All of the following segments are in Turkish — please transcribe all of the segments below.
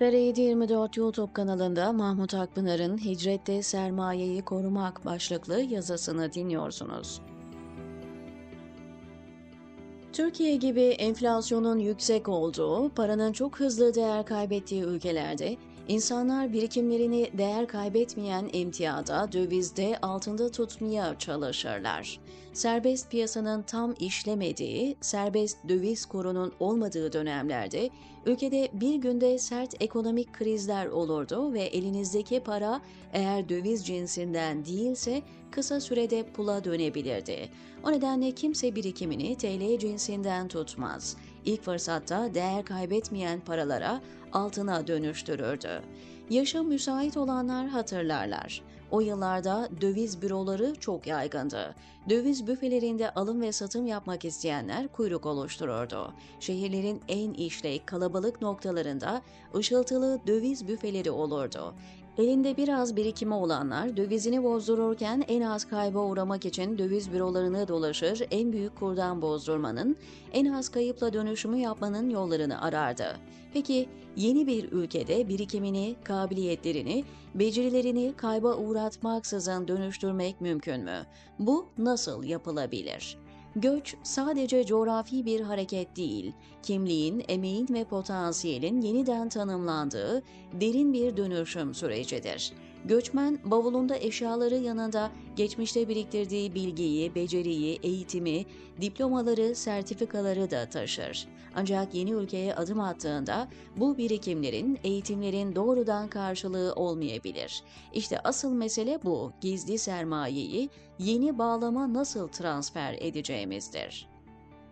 TR724 YouTube kanalında Mahmut Akpınar'ın Hicrette Sermayeyi Korumak başlıklı yazısını dinliyorsunuz. Türkiye gibi enflasyonun yüksek olduğu, paranın çok hızlı değer kaybettiği ülkelerde insanlar birikimlerini değer kaybetmeyen emtiyada, dövizde altında tutmaya çalışırlar. Serbest piyasanın tam işlemediği, serbest döviz kurunun olmadığı dönemlerde ülkede bir günde sert ekonomik krizler olurdu ve elinizdeki para eğer döviz cinsinden değilse kısa sürede pula dönebilirdi. O nedenle kimse birikimini TL cinsinden tutmaz. İlk fırsatta değer kaybetmeyen paralara altına dönüştürürdü. Yaşa müsait olanlar hatırlarlar. O yıllarda döviz büroları çok yaygındı. Döviz büfelerinde alım ve satım yapmak isteyenler kuyruk oluştururdu. Şehirlerin en işlek kalabalık noktalarında ışıltılı döviz büfeleri olurdu. Elinde biraz birikimi olanlar dövizini bozdururken en az kayba uğramak için döviz bürolarını dolaşır, en büyük kurdan bozdurmanın, en az kayıpla dönüşümü yapmanın yollarını arardı. Peki yeni bir ülkede birikimini, kabiliyetlerini, becerilerini kayba uğratmaksızın dönüştürmek mümkün mü? Bu nasıl yapılabilir? Göç sadece coğrafi bir hareket değil, kimliğin, emeğin ve potansiyelin yeniden tanımlandığı derin bir dönüşüm sürecidir. Göçmen bavulunda eşyaları yanında geçmişte biriktirdiği bilgiyi, beceriyi, eğitimi, diplomaları, sertifikaları da taşır. Ancak yeni ülkeye adım attığında bu birikimlerin, eğitimlerin doğrudan karşılığı olmayabilir. İşte asıl mesele bu. Gizli sermayeyi yeni bağlama nasıl transfer edeceğimizdir.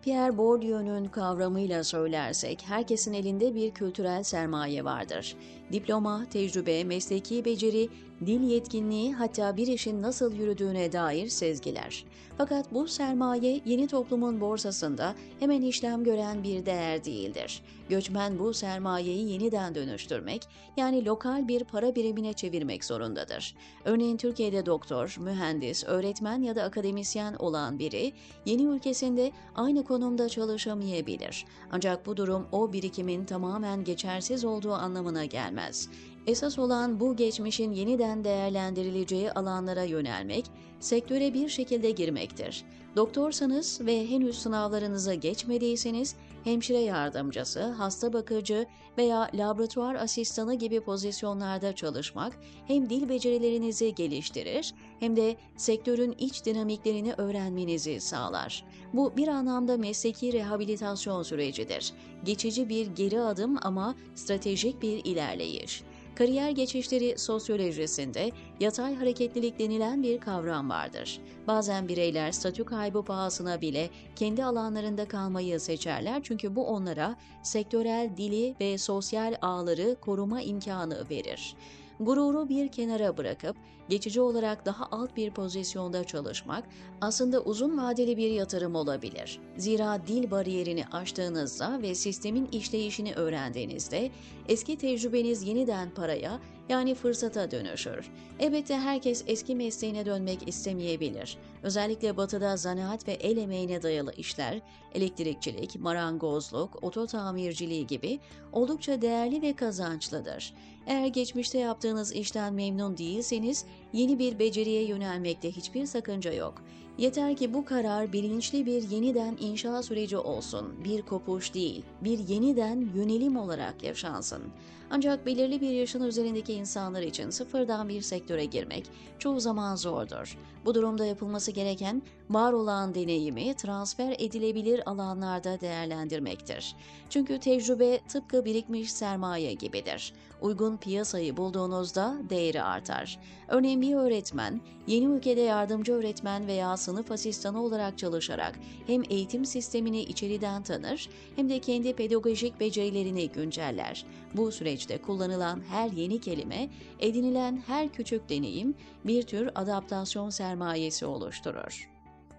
Pierre Bourdieu'nun kavramıyla söylersek herkesin elinde bir kültürel sermaye vardır. Diploma, tecrübe, mesleki beceri, dil yetkinliği hatta bir işin nasıl yürüdüğüne dair sezgiler. Fakat bu sermaye yeni toplumun borsasında hemen işlem gören bir değer değildir. Göçmen bu sermayeyi yeniden dönüştürmek yani lokal bir para birimine çevirmek zorundadır. Örneğin Türkiye'de doktor, mühendis, öğretmen ya da akademisyen olan biri yeni ülkesinde aynı konumda çalışamayabilir. Ancak bu durum o birikimin tamamen geçersiz olduğu anlamına gelmez. Esas olan bu geçmişin yeniden değerlendirileceği alanlara yönelmek, sektöre bir şekilde girmektir. Doktorsanız ve henüz sınavlarınızı geçmediyseniz hemşire yardımcısı, hasta bakıcı veya laboratuvar asistanı gibi pozisyonlarda çalışmak hem dil becerilerinizi geliştirir hem de sektörün iç dinamiklerini öğrenmenizi sağlar. Bu bir anlamda mesleki rehabilitasyon sürecidir. Geçici bir geri adım ama stratejik bir ilerleyiş. Kariyer geçişleri sosyolojisinde yatay hareketlilik denilen bir kavram vardır. Bazen bireyler statü kaybı pahasına bile kendi alanlarında kalmayı seçerler çünkü bu onlara sektörel dili ve sosyal ağları koruma imkanı verir. Gururu bir kenara bırakıp geçici olarak daha alt bir pozisyonda çalışmak aslında uzun vadeli bir yatırım olabilir. Zira dil bariyerini aştığınızda ve sistemin işleyişini öğrendiğinizde eski tecrübeniz yeniden paraya yani fırsata dönüşür. Elbette herkes eski mesleğine dönmek istemeyebilir. Özellikle batıda zanaat ve el emeğine dayalı işler, elektrikçilik, marangozluk, oto tamirciliği gibi oldukça değerli ve kazançlıdır. Eğer geçmişte yaptığınız işten memnun değilseniz yeni bir beceriye yönelmekte hiçbir sakınca yok. Yeter ki bu karar bilinçli bir yeniden inşa süreci olsun, bir kopuş değil, bir yeniden yönelim olarak yaşansın. Ancak belirli bir yaşın üzerindeki insanlar için sıfırdan bir sektöre girmek çoğu zaman zordur. Bu durumda yapılması gereken var olan deneyimi transfer edilebilir alanlarda değerlendirmektir. Çünkü tecrübe tıpkı birikmiş sermaye gibidir. Uygun piyasayı bulduğunuzda değeri artar. Örneğin bir öğretmen yeni ülkede yardımcı öğretmen veya sınıf asistanı olarak çalışarak hem eğitim sistemini içeriden tanır hem de kendi pedagojik becerilerini günceller. Bu süreçte kullanılan her yeni kelime, edinilen her küçük deneyim bir tür adaptasyon sermayesi oluşturur.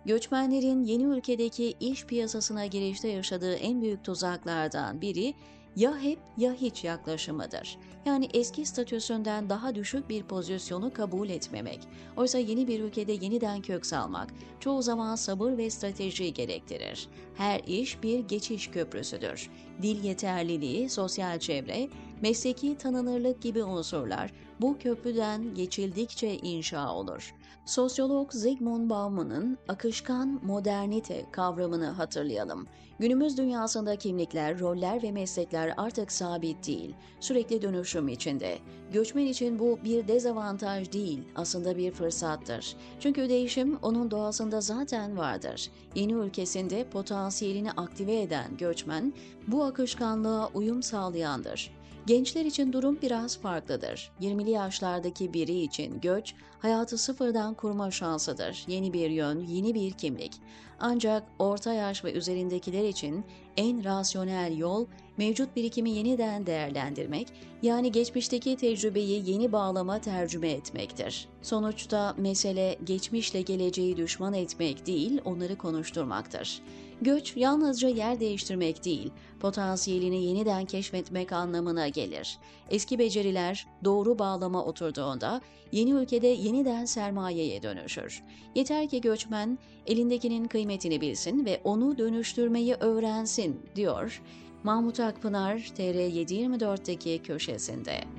Göçmenlerin yeni ülkedeki iş piyasasına girişte yaşadığı en büyük tuzaklardan biri ya hep ya hiç yaklaşımıdır. Yani eski statüsünden daha düşük bir pozisyonu kabul etmemek. Oysa yeni bir ülkede yeniden kök salmak çoğu zaman sabır ve strateji gerektirir. Her iş bir geçiş köprüsüdür. Dil yeterliliği, sosyal çevre, mesleki tanınırlık gibi unsurlar bu köprüden geçildikçe inşa olur. Sosyolog Zygmunt Bauman'ın akışkan modernite kavramını hatırlayalım. Günümüz dünyasında kimlikler, roller ve meslekler artık sabit değil, sürekli dönüşüm içinde. Göçmen için bu bir dezavantaj değil, aslında bir fırsattır. Çünkü değişim onun doğasında zaten vardır. Yeni ülkesinde potansiyelini aktive eden göçmen, bu akışkanlığa uyum sağlayandır. Gençler için durum biraz farklıdır. 20'li yaşlardaki biri için göç, hayatı sıfırdan kurma şansıdır. Yeni bir yön, yeni bir kimlik. Ancak orta yaş ve üzerindekiler için en rasyonel yol mevcut birikimi yeniden değerlendirmek, yani geçmişteki tecrübeyi yeni bağlama tercüme etmektir. Sonuçta mesele geçmişle geleceği düşman etmek değil, onları konuşturmaktır. Göç yalnızca yer değiştirmek değil, potansiyelini yeniden keşfetmek anlamına gelir. Eski beceriler doğru bağlama oturduğunda yeni ülkede yeniden sermayeye dönüşür. Yeter ki göçmen elindekinin kıymetini bilsin ve onu dönüştürmeyi öğrensin, diyor Mahmut Akpınar TR724'deki köşesinde.